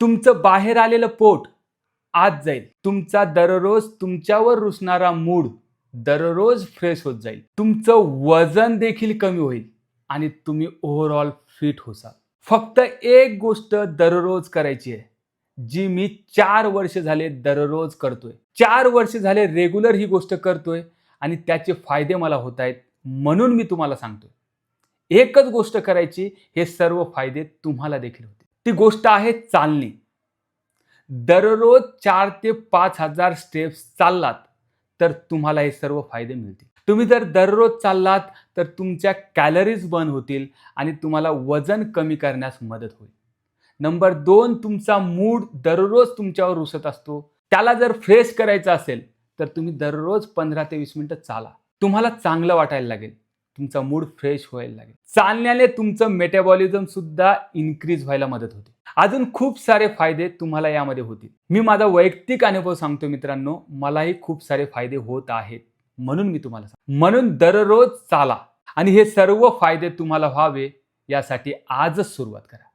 तुमचं बाहेर आलेलं पोट आत जाईल. तुमचा दररोज तुमच्यावर रुसणारा मूड दररोज फ्रेश होत जाईल. तुमचं वजन देखील कमी होईल आणि तुम्ही ओव्हरऑल फिट होसाल. फक्त एक गोष्ट दररोज करायची आहे जी मी चार वर्ष झाले दररोज करतोय. चार वर्ष झाले रेग्युलर ही गोष्ट करतोय आणि त्याचे फायदे मला होत आहेत म्हणून मी तुम्हाला सांगतोय. एकच गोष्ट करायची हे सर्व फायदे तुम्हाला देखील होते ती गोष्ट आहे चालणे. दररोज चार ते पाच हजार स्टेप्स चाललात तर तुम्हाला हे सर्व फायदे मिळतील. तुम्ही जर दररोज चाललात तर तुमच्या कॅलरीज बर्न होतील आणि तुम्हाला वजन कमी करण्यास मदत होईल. नंबर दोन तुमचा मूड दररोज तुमच्यावर रुसत असतो. त्याला जर फ्रेश करायचं असेल तर तुम्ही दररोज पंधरा ते वीस मिनिटं चाला. तुम्हाला चांगलं वाटायला लागेल. तुमचा मूड फ्रेश व्हायला लागेल. चालण्याने तुमचं मेटाबॉलिझम सुद्धा इन्क्रीज व्हायला मदत होते. अजून खूप सारे फायदे तुम्हाला यामध्ये होतील. मी माझा वैयक्तिक अनुभव सांगतो मित्रांनो मलाही खूप सारे फायदे होत आहेत म्हणून मी तुम्हाला सांग म्हणून दररोज चाला आणि हे सर्व फायदे तुम्हाला व्हावे यासाठी आजच सुरुवात करा.